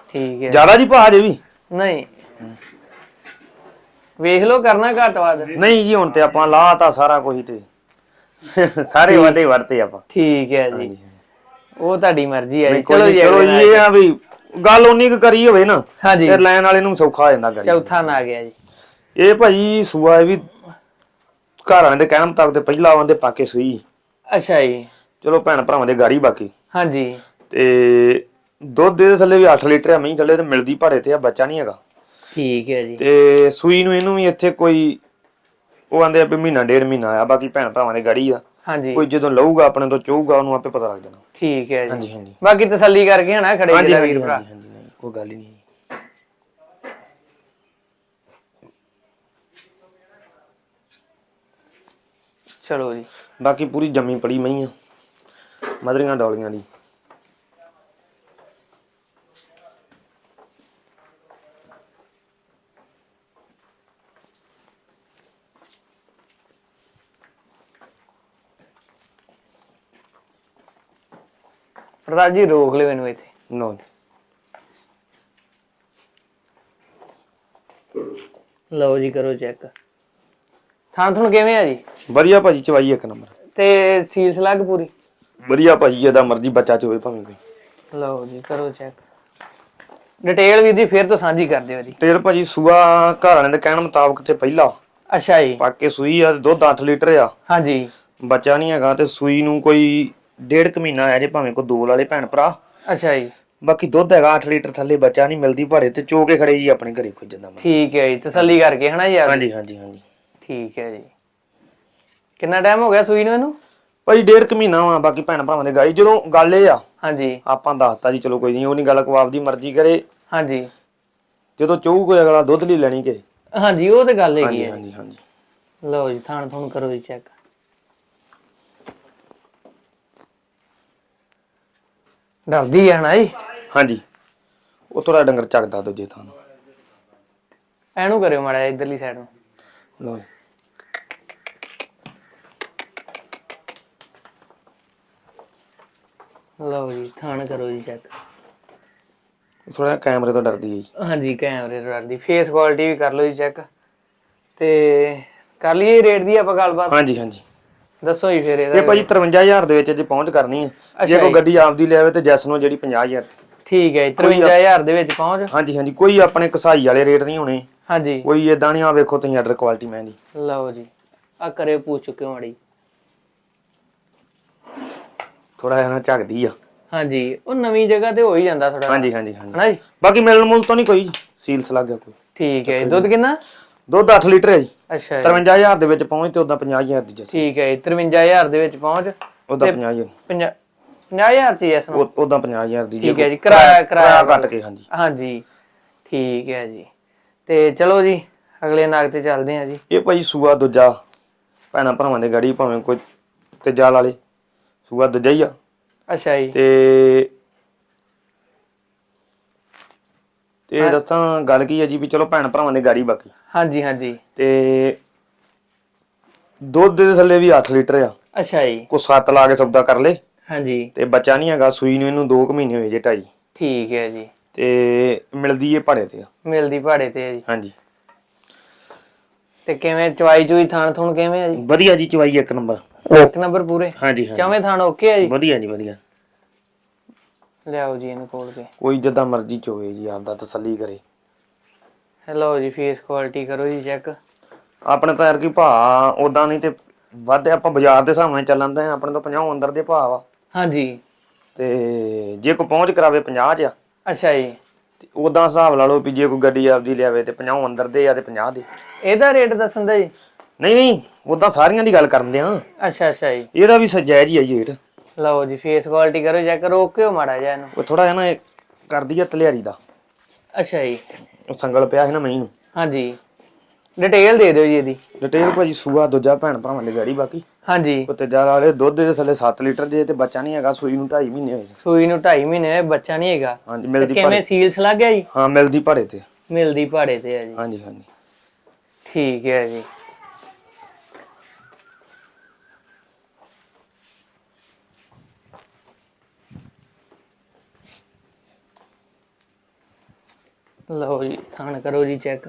ਠੀਕ ਹੈ। ਜ਼ਿਆਦਾ ਜੀ ਭਾਅ ਜੇ ਵੀ। ਨਹੀਂ। ਵੇਖ ਲਓ ਕਰਨਾ ਘੱਟ ਨਹੀਂ ਜੀ ਹੁਣ ਤੇ ਆਪਾਂ ਲਾਤਾ ਸਾਰਾ ਕੁਝ ਤੇ। ਸਾਰੇ ਵਾਦੇ ਵਰਤੇ ਆਪਾਂ। ਠੀਕ ਹੈ ਜੀ। ਉਹ ਤੁਹਾਡੀ ਮਰਜ਼ੀ ਹੈ ਚਲੋ ਜੀ ਚਲੋ ਇਹ ਆ ਵੀ ਗੱਲ ਉਨੀ ਕੁ ਕਰੀ ਹੋਵੇ ਨਾ ਹਾਂਜੀ। ਫਿਰ ਲੈਣ ਵਾਲੇ ਨੂੰ ਸੌਖਾ ਹੋ ਜਾਂਦਾ ਗਾੜੀ ਚੌਥਾ ਨਾ ਆ ਗਿਆ ਜੀ। ਇਹ ਭਾਜੀ ਸੂਆ ਵੀ ਘਰ ਵਾਲਿਆਂ ਦੇ ਕਹਿਣ ਮੁਤਾਬਕ ਤੇ ਪਹਿਲਾਂ ਆਉਂਦੇ ਪਾਕੇ ਸੂਈ। ਅੱਛਾ ਜੀ। ਚਲੋ ਭੈਣ ਭਰਾਵਾਂ ਦੇ ਗਾੜੀ ਬਾਕੀ। ਹਾਂਜੀ। ਤੇ ਦੁੱਧ ਦੇ ਥੱਲੇ ਵੀ 8 ਲੀਟਰ ਆ ਮਹੀਂ ਥੱਲੇ ਤੇ ਮਿਲਦੀ ਭਾੜੇ ਤੇ ਆ ਬੱਚਾ ਨਹੀਂ ਹੈਗਾ। ਠੀਕ ਹੈ ਜੀ। ਤੇ ਸੂਈ ਨੂੰ ਇਹਨੂੰ ਵੀ ਇੱਥੇ ਕੋਈ ਉਹ ਆਂਦੇ ਆ ਵੀ ਮਹੀਨਾ ਡੇਢ ਮਹੀਨਾ ਆ ਬਾਕੀ ਭੈਣ ਭਰਾਵਾਂ ਦੇ ਗਾੜੀ ਆ। ਹਾਂਜੀ। ਕੋਈ ਜਦੋਂ ਲਊਗਾ ਆਪਣੇ ਤੋਂ ਚੋਊਗਾ ਉਹਨੂੰ ਆਪੇ ਪਤਾ ਲੱਗ ਜਾਣਾ। ਠੀਕ ਹੈ ਜੀ। ਹਾਂਜੀ ਹਾਂਜੀ। ਬਾਕੀ ਤਸੱਲੀ ਕਰਕੇ ਹਨਾ ਖੜੇ ਹਾਂਜੀ ਜਿਹੜਾ ਹਾਂਜੀ ਵੀਰ ਭਰਾ। ਹਾਂਜੀ ਹਾਂਜੀ, ਨਹੀਂ, ਕੋਈ ਗੱਲ ਹੀ ਨਹੀਂ। ਚਲੋ ਜੀ। ਬਾਕੀ ਪੂਰੀ ਜੰਮੀ ਪੜੀ ਮਈ ਆ ਮਦਰੀਆਂ ਡੌਲੀਆਂ ਦੀ। ਪ੍ਰਤਾਪ ਜੀ ਰੋਕ ਲਿਓ ਇਹਨੂੰ ਇੱਥੇ। ਨੋ। ਲਓ ਜੀ ਕਰੋ ਚੈੱਕ ਥਾਂ ਤੁਹਾਨੂੰ ਕਿਵੇਂ ਆ ਜੀ? ਵਧੀਆ ਭਾਜੀ ਚਵਾਈ ਇੱਕ ਨੰਬਰ। ਤੇ ਸੀਲ ਸਲੱਗ ਪੂਰੀ? ਵਧੀਆ ਭਾਜੀ ਜਿਹਦਾ ਮਰਜ਼ੀ ਬੱਚਾ ਚੋਵੇ ਭਾਵੇਂ ਕੋਈ। ਲਓ ਜੀ ਕਰੋ ਚੈੱਕ ਡਿਟੇਲ ਵੀ ਦੀ ਫਿਰ ਤੋਂ ਸਾਂਝੀ ਕਰ ਦਿਓ ਜੀ। ਤੇਲ ਭਾਜੀ ਸੂਆ ਘਰ ਵਾਲਿਆਂ ਦੇ ਕਹਿਣ ਮੁਤਾਬਕ ਤੇ ਪਹਿਲਾ। ਅੱਛਾ ਜੀ। ਪਾਕੇ ਸੂਈ ਆ ਤੇ ਦੁੱਧ 8 ਲੀਟਰ ਆ। ਹਾਂਜੀ। ਬੱਚਾ ਨਹੀਂ ਹੈਗਾ ਤੇ ਸੂਈ ਨੂੰ ਕੋਈ ਡੇਢ ਕੁ ਮਹੀਨਾ ਆ ਜੇ ਭਾਵੇਂ ਕੋ ਦੋ ਵਾਲੇ ਭੈਣ ਭਰਾ। ਅੱਛਾ ਜੀ। ਬਾਕੀ ਦੁੱਧ ਹੈਗਾ 8 ਲੀਟਰ ਥੱਲੇ ਬੱਚਾ ਨਹੀਂ ਮਿਲਦੀ ਭਾੜੇ ਤੇ ਚੋ ਕੇ ਖੜੇ ਜੀ ਆਪਣੇ ਘਰੇ ਕੋਈ ਜਿੰਦਾ ਠੀਕ ਹੈ ਜੀ ਤਸੱਲੀ ਕਰਕੇ ਹਨਾ ਆਪ? ਹਾਂਜੀ ਹਾਂਜੀ ਹਾਂਜੀ। ਠੀਕ ਹੈ ਜੀ। ਕਿੰਨਾ ਟਾਈਮ ਹੋ ਗਿਆ ਸੂਈ ਨੂੰ ਇਹਨੂੰ? ਭਾਜੀ ਡੇਢ ਕੁ ਮਹੀਨਾ ਵਾ ਬਾਕੀ ਭੈਣ ਭਰਾਵਾਂ ਦੇ ਗਾਈ। ਜਦੋਂ ਗੱਲ ਇਹ ਆ ਹਾਂਜੀ। ਆਪਾਂ ਦੱਸਤਾ ਜੀ ਚਲੋ ਕੋਈ ਨਹੀਂ ਉਹ ਨਹੀਂ ਗੱਲ ਕੋ ਆਪਦੀ ਮਰਜ਼ੀ ਕਰੇ। ਹਾਂਜੀ। ਜਦੋਂ ਚੋਊ ਕੋਈ ਅਗਲਾ ਦੁੱਧ ਲਈ ਲੈਣੀ ਕਿ। ਹਾਂਜੀ ਉਹ ਤੇ ਗੱਲ ਹੈਗੀ ਹਾਂਜੀ ਹੈ ਹਾਂਜੀ ਹਾਂਜੀ। ਲਓ ਜੀ ਥਾਣ ਤੁਹਾਨੂੰ ਕਰੋ ਜੀ ਚੈੱਕ ਡਰਦੀ ਹੈ ਨਾ ਜੀ? ਹਾਂਜੀ। ਉਹ ਥੋੜਾ ਡੰਗਰ ਚੱਕਦਾ ਦੂਜੇ ਥਾਂ ਨੂੰ। ਐਨੂੰ ਕਰਿਓ ਮਾੜਾ ਜਿਹਾ ਇਧਰਲੀ ਸਾਈਡ ਨੂੰ। ਜੀ। ਲਓ ਜੀ ਥਾਣ ਕਰੋ ਜੀ ਚੈੱਕ ਥੋੜਾ ਕੈਮਰੇ ਤੋਂ ਡਰਦੀ ਹੈ ਜੀ। ਹਾਂਜੀ ਕੈਮਰੇ ਤੋਂ ਡਰਦੀ। ਫੇਸ ਕੁਆਲਿਟੀ ਵੀ ਕਰ ਲਓ ਜੀ ਚੈੱਕ ਤੇ ਕਰ ਲਈਏ ਰੇਟ ਦੀ ਆਪਾਂ ਗੱਲਬਾਤ? ਹਾਂਜੀ ਹਾਂਜੀ। ਦੱਸੋ ਜੀ ਫਿਰ ਇਹ ਇਹਦਾ ਭਾਜੀ 53000 ਦੇ ਵਿੱਚ ਜੇ ਪਹੁੰਚ ਕਰਨੀ ਹੈ। ਅੱਛਾ ਜੇ ਕੋਈ ਜੀ। ਗੱਡੀ ਆਪਦੀ ਲਿਆਵੇ ਤੇ ਜੈਸ ਨੂੰ ਜਿਹੜੀ 50000 ਠੀਕ ਹੈ ਜੀ 53000 ਦੇ ਵਿੱਚ ਪਹੁੰਚ। ਹਾਂਜੀ ਹਾਂਜੀ ਕੋਈ ਆਪਣੇ ਕਸਾਈ ਵਾਲੇ ਰੇਟ ਨਹੀਂ ਹੋਣੇ। ਹਾਂਜੀ। ਕੋਈ ਇਦਾਂ ਨਹੀਂ ਆ ਵੇਖੋ ਤੁਸੀਂ ਆਰਡਰ ਕੁਆਲਿਟੀ ਮੈਂ ਜੀ ਲਓ ਜੀ ਆ ਕਰੇ ਪੁੱਛ ਚੁੱਕਿਓ ਮਾੜੀ। ਥੋੜਾ ਜਿਹਾ ਨਾ ਝਕਦੀ ਆ। ਹਾਂਜੀ ਉਹ ਨਵੀਂ ਜਗ੍ਹਾ ਤੇ ਹੋ ਹੀ ਜਾਂਦਾ ਥੋੜਾ ਹਾਂਜੀ ਹਾਂਜੀ ਹਾਂਜੀ। ਹਨਾ ਜੀ? ਬਾਕੀ ਮਿਲਣ ਮੁੱਲ ਤੋਂ ਨਹੀਂ ਕੋਈ ਸੀਲਸ ਲੱਗ ਗਿਆ ਕੋਈ। ਠੀਕ ਹੈ ਜੀ। ਦੁੱਧ ਕਿੰਨਾ? ਦੁੱਧ 8 ਲੀਟਰ ਹੈ ਜੀ। ਅੱਛਾ ਜੀ। 53000 ਦੇ ਵਿੱਚ ਪਹੁੰਚ ਤੇ ਉਦਾਂ 50000 ਦੀ ਜੈਸ। ਠੀਕ ਹੈ ਜੀ 53000 ਦੇ ਵਿੱਚ ਪਹੁੰਚ ਉਦਾਂ 50000 50 50000 ਚ ਯੈਸ ਉਹ- ਉਦਾਂ 50000 ਦੀ ਜੇ ਠੀਕ ਹੈ ਜੀ, ਕਿਰਾਇਆ- ਕਿਰਾਇਆ ਕੱਟ ਕੇ ਹਾਂਜੀ। ਹਾਂਜੀ ਠੀਕ ਹੈ ਜੀ। ਤੇ ਚਲੋ ਜੀ ਅਗਲੇ ਨਾਗ ਤੇ ਚੱਲਦੇ ਹਾਂ ਜੀ। ਇਹ ਭਾਈ ਸੂਆ ਦੂਜਾ ਭੈਣਾਂ ਭਰਾਵਾਂ ਦੇ ਗਾੜੀ ਭਾਵੇਂ ਕੋਈ ਤੇਜਾਲ ਵਾਲੇ ਸੂਆ ਦੂਜਾ ਹੀ ਆ। ਅੱਛਾ ਜੀ। ਤੇ ਤੇ ਦੱਸਾਂ ਗੱਲ ਕੀ ਹੈ ਜੀ ਵੀ ਚਲੋ ਭੈਣ ਭਰਾਵਾਂ ਦੇ ਗਾੜੀ ਬਾਕੀ। ਹਾਂਜੀ ਹਾਂਜੀ। ਤੇ ਦੁੱਧ ਦੇ ਥੱਲੇ ਵੀ 8 ਲੀਟਰ ਆ। ਅੱਛਾ ਜੀ। ਕੋ 7 ਲਾ ਕੇ ਸੌਦਾ ਕਰ ਲੇ। ਹਾਂਜੀ। ਤੇ ਬੱਚਾ ਨਹੀਂ ਹੈਗਾ ਸੂਈ ਨੂੰ ਇਹਨੂੰ 2 ਕੁ ਮਹੀਨੇ ਹੋਏ ਜੇ ਢਾਈ। ਠੀਕ ਹੈ ਜੀ। ਤੇ ਮਿਲਦੀ ਏ ਭਾੜੇ ਤੇ ਆ। ਮਿਲਦੀ ਪਹਾੜੇ ਤੇ ਹੈ ਜੀ। ਹਾਂਜੀ। ਤੇ ਕਿਵੇਂ ਚਵਾਈ ਚੂਈ ਥਾਣ ਥੁਣ ਕਿਵੇਂ ਹੈ ਜੀ? ਵਧੀਆ ਜੀ ਚਵਾਈ ਇੱਕ ਨੰਬਰ। ਇੱਕ ਨੰਬਰ ਪੂਰੇ? ਹਾਂਜੀ ਹਾਂਜੀ। ਚਵੇਂ ਥਾਣ ਓਕੇ ਹੈ ਜੀ? ਵਧੀਆ ਜੀ ਵਧੀਆ। ਲਿਆਓ ਜੀ ਇਹਨੂੰ ਖੋਲ ਕੇ। ਕੋਈ ਜਿੱਦਾਂ ਮਰਜ਼ੀ ਚੋਵੇ ਜੀ ਆਪਦਾ ਤਸੱਲੀ ਕਰੇ। ਹੈਲੋ ਜੀ ਫੇਸ ਕੁਆਲਿਟੀ ਕਰੋ ਜੀ ਚੈੱਕ ਆਪਣੇ ਤਾਂ ਯਾਰ ਕੀ ਭਾ ਉਦਾਂ ਨਹੀਂ ਤੇ ਵੱਧ ਆਪਾਂ ਬਾਜ਼ਾਰ ਦੇ ਹਿਸਾਬ ਨਾਲ ਚੱਲਣ ਦੇ ਆਪਣੇ ਤੋਂ 50 ਅੰਦਰ ਦੇ ਭਾਅ ਵਾ। ਹਾਂਜੀ। ਤੇ ਜੇ ਕੋਈ ਪਹੁੰਚ ਕਰਾਵੇ 50 ਚ ਆ, ਅੱਛਾ ਜੀ। ਤੇ ਉਦਾਂ ਹਿਸਾਬ ਲਾ ਲਓ ਵੀ ਜੇ ਕੋਈ ਗੱਡੀ ਆਪਦੀ ਲਿਆਵੇ ਤੇ 50 ਅੰਦਰ ਦੇ ਆ ਤੇ 50 ਦੇ। ਇਹਦਾ ਰੇਟ ਦੱਸਣ ਦਾ ਜੀ? ਨਹੀਂ ਨਹੀਂ ਉਦਾਂ ਸਾਰੀਆਂ ਦੀ ਗੱਲ ਕਰਨ ਦੇ ਆ ਅੱਛਾ ਅੱਛਾ ਜੀ। ਇਹਦਾ ਵੀ ਸਜਾਇਜ਼ ਹੀ ਆ ਜੀ ਰੇਟ ਲਓ ਜੀ ਫੇਸ ਕੁਆਲਿਟੀ ਕਰੋ ਚੈੱਕ ਰੋਕਿਓ ਮਾੜਾ ਜਿਹਾ ਇਹਨੂੰ। ਉਹ ਥੋੜਾ ਜਿਹਾ ਨਾ ਇਹ ਕਰਦੀ ਆ ਤਲਿਆਰੀ ਦਾ। ਅੱਛਾ ਜੀ। ਉਹ ਸੰਗਲ ਪਿਆ ਸੀ ਨਾ ਮਹੀਂ ਨੂੰ। ਹਾਂਜੀ। ਡਿਟੇਲ ਦੇ ਦਿਓ ਜੀ ਇਹਦੀ। ਡਿਟੇਲ ਭਾਜੀ ਸੂਆ ਦੂਜਾ ਭੈਣ ਭਰਾਵਾਂ ਦੀ ਗਾੜੀ ਬਾਕੀ। ਹਾਂਜੀ। ਉੱਤੇ ਜਾ ਵਾਲੇ ਦੁੱਧ ਦੇ ਥੱਲੇ 7 ਲੀਟਰ ਜੇ ਤੇ ਬੱਚਾ ਨਹੀਂ ਹੈਗਾ ਸੂਈ ਨੂੰ 2.5 ਮਹੀਨੇ ਹੋਏ। ਜੀ। ਸੂਈ ਨੂੰ 2.5 ਮਹੀਨੇ ਹੋਏ ਬੱਚਾ ਨਹੀਂ ਹੈਗਾ। ਹਾਂਜੀ ਤੇ ਮਿਲਦੀ ਕਿਵੇਂ ਭਾੜੇ ਸੀਲਸ ਲੱਗ ਗਿਆ ਜੀ? ਹਾਂ ਮਿਲਦੀ ਭਾੜੇ ਤੇ। ਮਿਲਦੀ ਪਹਾੜੇ ਤੇ ਹੈ ਜੀ। ਹਾਂਜੀ ਹਾਂਜੀ। ਠੀਕ ਹੈ ਜੀ। ਲਓ ਜੀ ਥਾਣ ਕਰੋ ਜੀ ਚੈੱਕ